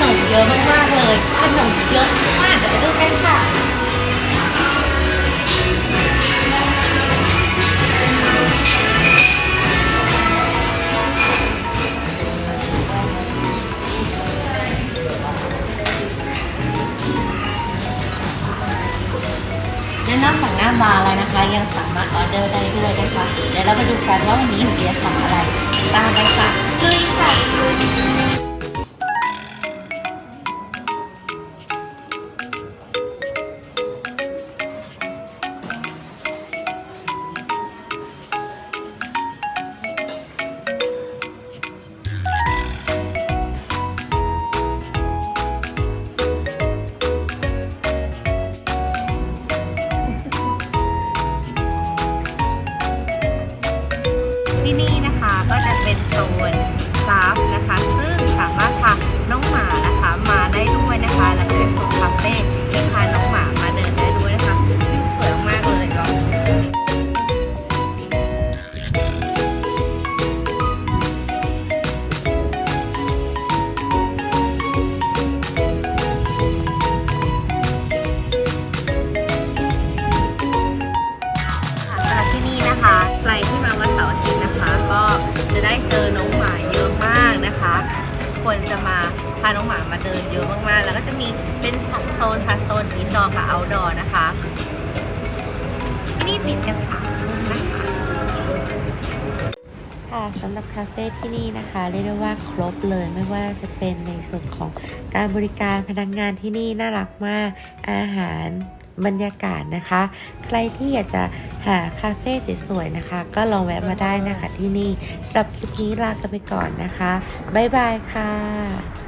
นมเยอะมากๆเลย ขนมเยอะมากเดี๋ยวไปดูกันค่ะและนอกจากหน้าบาร์แล้วนะคะ ยังสามารถออเดอร์ได้ด้วยนะคะ เดี๋ยวเราไปดูกันว่าวันนี้หนูจะสั่งอะไรตาม ควรจะมาพาน้องหมามาเดินเยอะมากๆ แล้วก็จะมีเป็นสองโซนค่ะ โซนอินดอร์กับเอาท์ดอร์นะคะที่นี่ปิดกันสามทุ่มนะคะ ค่ะสำหรับคาเฟ่ที่นี่นะคะ เรียกได้ว่าครบเลยไม่ว่าจะเป็นในส่วนของการบริการพนักงานที่นี่น่ารักมากอาหาร บรรยากาศนะคะ ใครที่อยากจะหาคาเฟ่สวยๆนะคะ ก็ลองแวะมาได้นะคะที่นี่สำหรับคลิปนี้ลากันไปก่อนนะคะ บ๊ายบายค่ะ